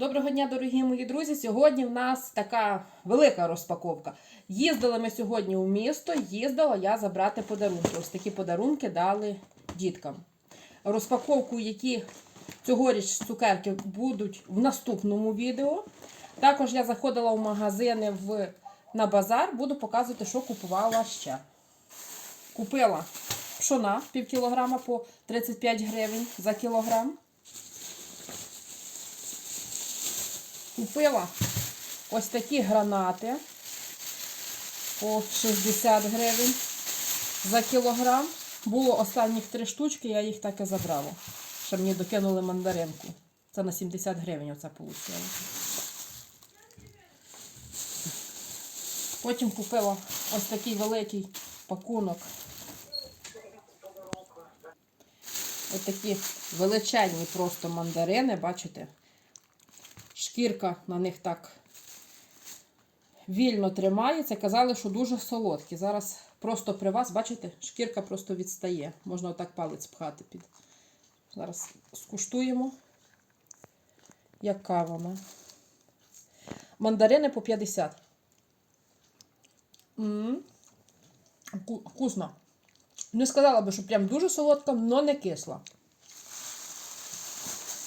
Доброго дня, дорогі мої друзі. Сьогодні в нас така велика розпаковка. Їздили ми сьогодні у місто, їздила я забрати подарунки. Ось такі подарунки дали діткам. Розпаковку, які цьогоріч цукерки будуть в наступному відео. Також я заходила в магазини в, на базар, буду показувати, що купувала ще. Купила пшона пів кілограма по 35 гривень за кілограм. Купила ось такі гранати по 60 гривень за кілограм. Було останніх три штучки, я їх так і забрала. Ще мені докинули мандаринку. Це на 70 гривень оце вийшло. Потім купила ось такий великий пакунок. Ось такі величезні просто мандарини, бачите? Шкірка на них так вільно тримається. Казали, що дуже солодкі. Зараз просто при вас, бачите, шкірка просто відстає. Можна отак палець пхати під. Зараз скуштуємо. Яка вона? Мандарини по 50. М-м. Вку- Вкусно. Не сказала би, що прям дуже солодка, але не кисла.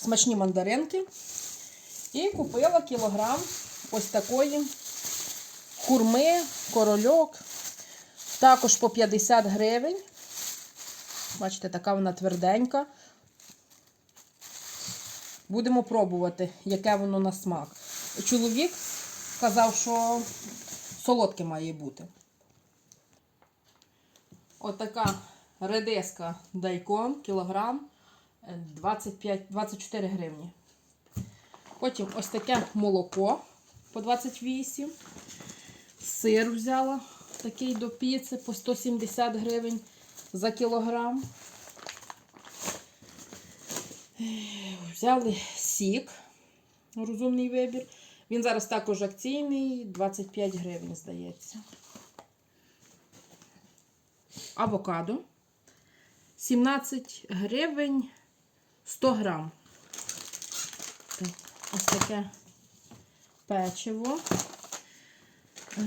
Смачні мандаринки. І купила кілограм ось такої хурми, корольок. Також по 50 гривень. Бачите, така вона тверденька. Будемо пробувати, яке воно на смак. Чоловік казав, що солодке має бути. Отака редиска дайкон, кілограм, е, 25, 24 гривні. Потім ось таке молоко по 28. Сир взяла такий до піци по 170 гривень за кілограм. Взяли сік, розумний вибір. Він зараз також акційний, 25 гривень, здається. Авокадо. 17 гривень 100 грам. Ось таке печиво. Е,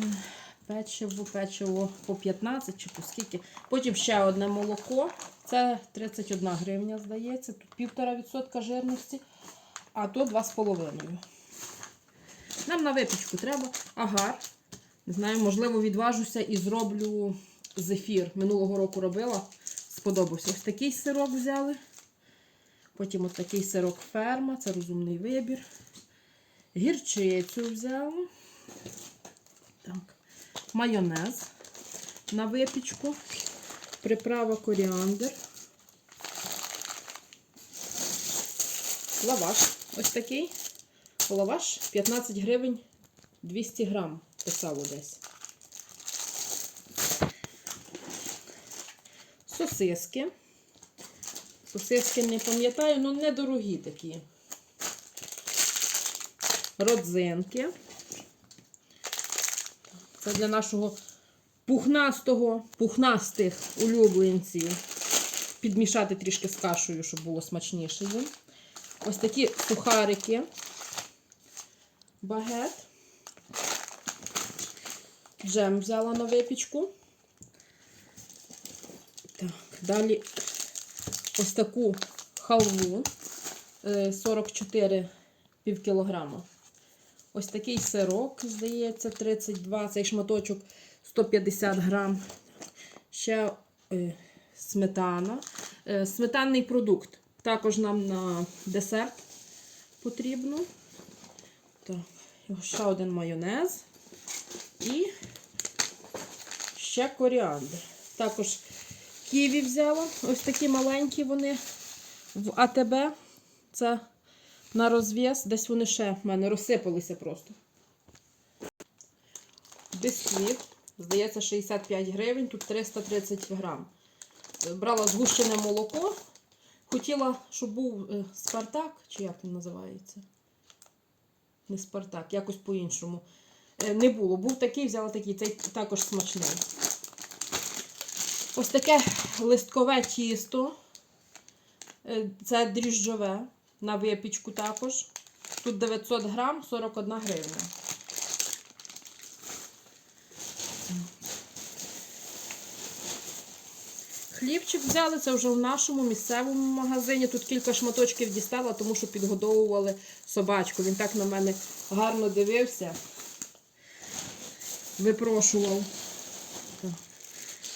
Печиво, печиво по 15 чи по скільки. Потім ще одне молоко. Це 31 гривня, здається. Тут 1,5% жирності, а то 2,5. Нам на випічку треба агар. Не знаю, можливо, відважуся і зроблю зефір. Минулого року робила. Сподобався. Ось такий сирок взяли. Потім ось такий сирок ферма, це розумний вибір. Гірчицю взяла. Так. Майонез на випічку. Приправа коріандр. Лаваш ось такий. Лаваш 15 гривень 200 грам. Писало десь. Сосиски. Сосиски не пам'ятаю, ну недорогі такі. Родзинки. Це для нашого пухнастого, пухнастих улюбленців. Підмішати трішки з кашею, щоб було смачніше. Ось такі сухарики. Багет. Джем взяла на випічку. Так, далі ось таку халву е, 44 пів кілограма. Ось такий сирок, здається, 32, цей шматочок 150 грам. Ще е, сметана. Е, сметанний продукт. Також нам на десерт потрібно. Так, ще один майонез. І ще коріандр. Також ківі взяла. Ось такі маленькі вони в АТБ. Це на розв'яз. Десь вони ще в мене розсипалися просто. Бисквіт. Здається, 65 гривень, тут 330 грам. Брала згущене молоко. Хотіла, щоб був е, Спартак, чи як він називається? Не Спартак, якось по-іншому. Е, Не було. Був такий, взяла такий, цей також смачний. Ось таке листкове тісто. Е, Це дріжджове на випічку також. Тут 900 грам, 41 гривня. Хлібчик взяли, це вже в нашому місцевому магазині. Тут кілька шматочків дістала, тому що підгодовували собачку. Він так на мене гарно дивився. Випрошував.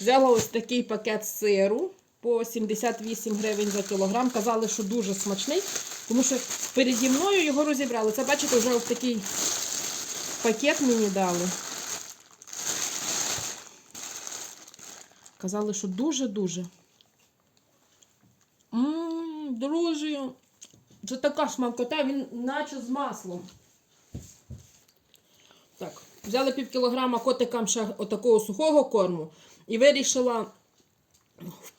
Взяла ось такий пакет сиру по 78 гривень за кілограм. Казали, що дуже смачний, тому що переді мною його розібрали. Це, бачите, вже ось такий пакет мені дали. Казали, що дуже-дуже. Ммм, друзі, це така смакота, він наче з маслом. Так, взяли пів кілограма котикам ще отакого сухого корму і вирішила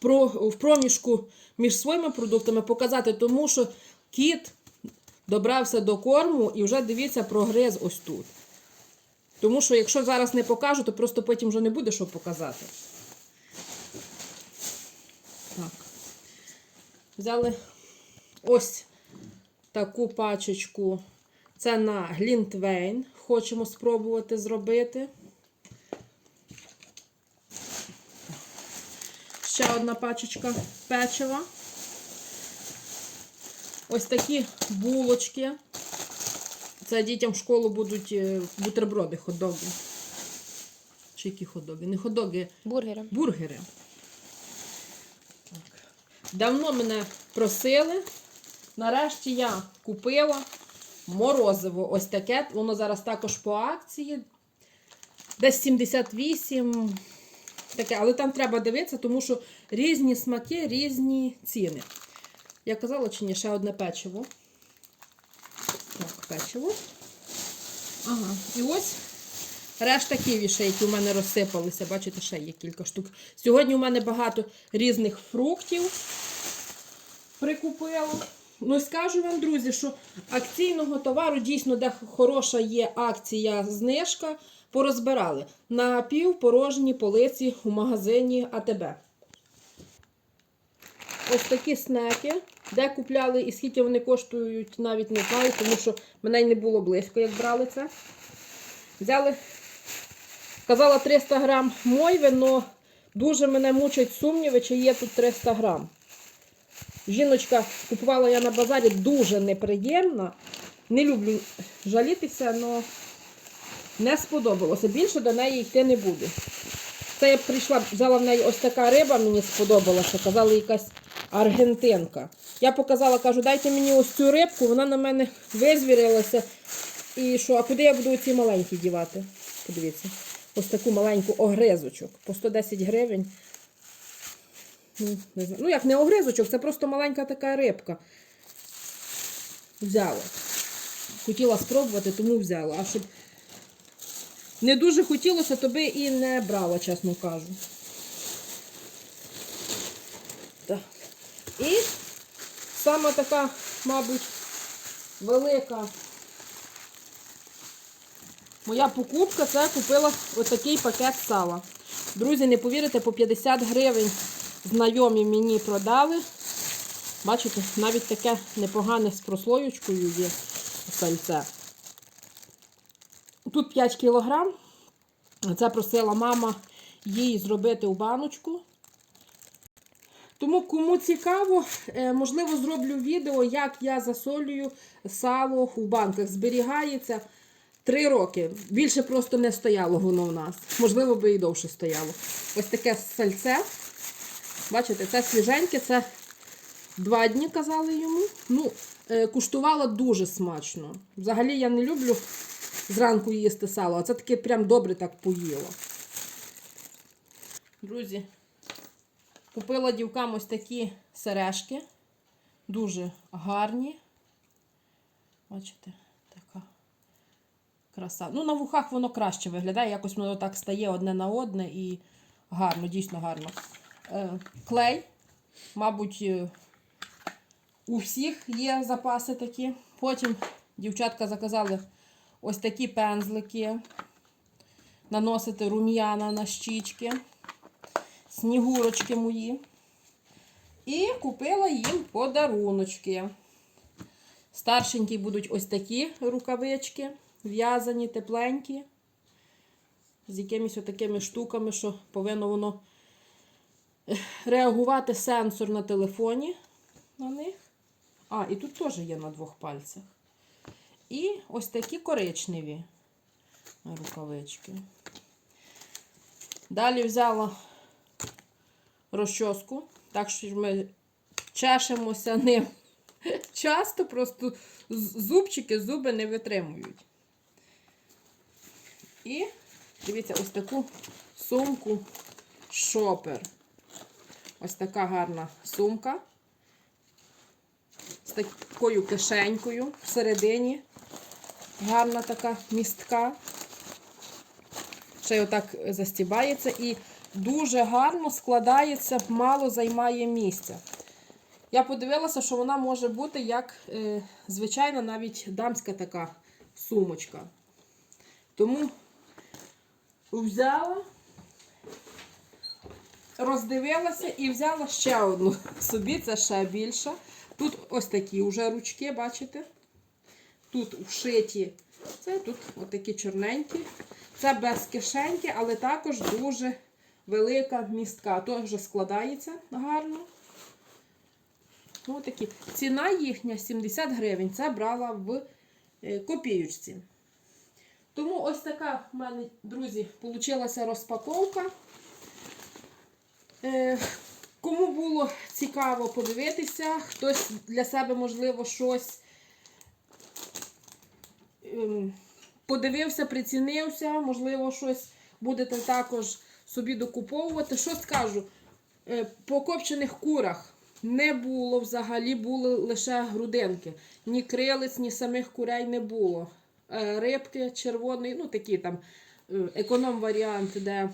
в, проміжку між своїми продуктами показати, тому що кіт добрався до корму і вже дивіться прогрес ось тут. Тому що якщо зараз не покажу, то просто потім вже не буде що показати. Так. Взяли ось таку пачечку. Це на Глінтвейн. Хочемо спробувати зробити. Ще одна пачечка печива. Ось такі булочки. Це дітям в школу будуть е, бутерброди, ходоги. Чи які ходоги? Не ходоги, Бургери. бургери. Давно мене просили. Нарешті я купила морозиво. Ось таке. Воно зараз також по акції. Десь 78. Таке, але там треба дивитися, тому що різні смаки, різні ціни. Я казала, чи ні, ще одне печиво. Так, печиво. Ага. І ось решта ківіша, які у мене розсипалися. Бачите, ще є кілька штук. Сьогодні у мене багато різних фруктів прикупила. Ну, скажу вам, друзі, що акційного товару дійсно, де хороша є акція знижка, порозбирали на півпорожні полиці у магазині АТБ. Ось такі снеки, де купляли і скільки вони коштують, навіть не знаю, тому що мене й не було близько, як брали це. Взяли, казала 300 грам мойви, але дуже мене мучать сумніви, чи є тут 300 грам. Жіночка купувала я на базарі дуже неприємна. Не люблю жалітися, але не сподобалося. Більше до неї йти не буду. Це я прийшла, взяла в неї ось така риба, мені сподобалася. Казали, якась аргентинка. Я показала, кажу, дайте мені ось цю рибку, вона на мене визвірилася. І що, а куди я буду ці маленькі дівати? Подивіться. Ось таку маленьку огризочок. По 110 гривень. Ну, ну як не огризочок, це просто маленька така рибка. Взяла. Хотіла спробувати, тому взяла. А щоб не дуже хотілося, то би і не брала, чесно кажу. Так. І саме така, мабуть, велика моя покупка це купила отакий пакет сала. Друзі, не повірите, по 50 гривень знайомі мені продали. Бачите, навіть таке непогане з прослоєчкою є сальце. Тут 5 кілограм. Це просила мама їй зробити у баночку. Тому, кому цікаво, е, можливо, зроблю відео, як я засолюю сало в банках. Зберігається 3 роки. Більше просто не стояло воно у нас. Можливо, би і довше стояло. Ось таке сальце. Бачите, це свіженьке, це два дні казали йому. Ну, е, куштувала дуже смачно. Взагалі я не люблю зранку їсти сало, а це таке прям добре так поїло. Друзі, купила дівкам ось такі сережки. Дуже гарні. Бачите, така краса. Ну, на вухах воно краще виглядає, якось воно так стає одне на одне і гарно, дійсно гарно. Е, Клей, мабуть, е, у всіх є запаси такі. Потім дівчатка заказали ось такі пензлики. Наносити рум'яна на щічки, снігурочки мої. І купила їм подаруночки. Старшенькі будуть ось такі рукавички, в'язані, тепленькі, з якимись отакими штуками, що повинно воно реагувати сенсор на телефоні на них. А, і тут теж є на двох пальцях. І ось такі коричневі рукавички. Далі взяла розчоску, так що ми чешемося ним часто, просто зубчики зуби не витримують. І дивіться, ось таку сумку шопер. Ось така гарна сумка з такою кишенькою всередині. Гарна така містка. Ще отак застібається і дуже гарно складається, мало займає місця. Я подивилася, що вона може бути як е, звичайна навіть дамська така сумочка. Тому взяла, роздивилася і взяла ще одну собі, це ще більша. Тут ось такі вже ручки, бачите? Тут вшиті. Це тут отакі чорненькі. Це без кишеньки, але також дуже велика містка. Теж складається гарно. Ось такі. Ціна їхня 70 гривень. Це брала в е, копіючці. Тому ось така в мене, друзі, вийшла розпаковка. Е, Кому було цікаво подивитися, хтось для себе, можливо, щось подивився, прицінився, можливо, щось будете також собі докуповувати. Що скажу? Е, По копчених курах не було взагалі, були лише грудинки. Ні крилиць, ні самих курей не було. Е, Рибки червоний, ну такі там е, економ-варіант, де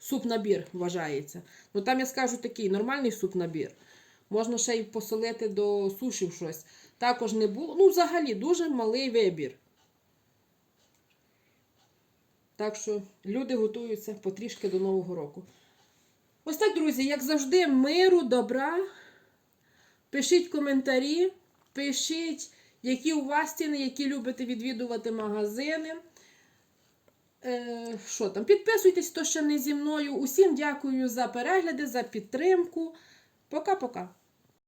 суп-набір вважається. Ну там я скажу такий нормальний суп-набір. Можна ще й посолити до сушів щось. Також не було. Ну, взагалі, дуже малий вибір. Так що люди готуються потрішки до Нового року. Ось так, друзі, як завжди, миру, добра. Пишіть коментарі, пишіть, які у вас ціни, які любите відвідувати магазини. Е, що там? Підписуйтесь, хто ще не зі мною. Усім дякую за перегляди, за підтримку. Пока-пока.